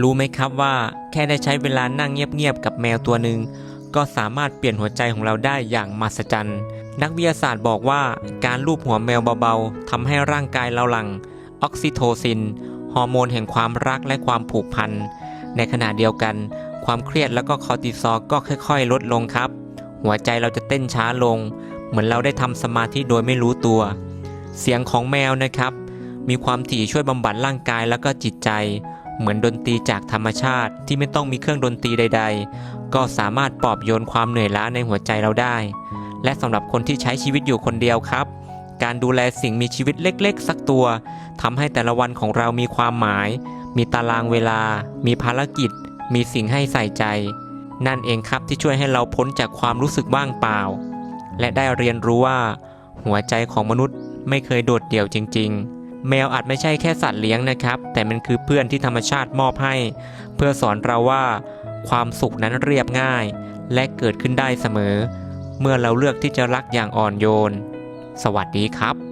รู้ไหมครับว่าแค่ได้ใช้เวลานั่งเงียบๆกับแมวตัวหนึ่งก็สามารถเปลี่ยนหัวใจของเราได้อย่างมหัศจรรย์ นักวิทยาศาสตร์บอกว่าการลูบหัวแมวเบาๆทำให้ร่างกายเราหลั่งออกซิโทซิน ฮอร์โมนแห่งความรักและความผูกพัน ในขณะเดียวกัน ความเครียดแล้วก็คอร์ติซอลก็ค่อยๆ ลดลงครับ หัวใจเราจะเต้นช้าลง เหมือนเราได้ทำสมาธิโดยไม่รู้ตัว เสียงของแมวนะครับ มีความถี่ช่วยบำบัดร่างกายแล้วก็จิตใจ เหมือนดนตรีจากธรรมชาติที่ไม่ต้องมีเครื่องดนตรีใด ๆ ก็สามารถปลอบโยนความเหนื่อยล้าในหัวใจเราได้ และสำหรับคนที่ใช้ชีวิตอยู่คนเดียวครับ การดูแลสิ่งมีชีวิตเล็ก ๆ สักตัวทำให้แต่ละวันของเรามีความหมาย มีตารางเวลา มีภารกิจ มีสิ่งให้ใส่ใจ นั่นเองครับที่ช่วยให้เราพ้นจากความรู้สึกว่างเปล่า และได้เรียนรู้ว่า หัวใจของมนุษย์ไม่เคยโดดเดี่ยวจริง ๆ แมวอาจไม่ใช่แค่สัตว์เลี้ยงนะครับ แต่มันคือเพื่อนที่ธรรมชาติมอบให้ เพื่อสอนเราว่า ความสุขนั้นเรียบง่าย และเกิดขึ้นได้เสมอ เมื่อเราเลือกที่จะรักอย่างอ่อนโยน สวัสดีครับ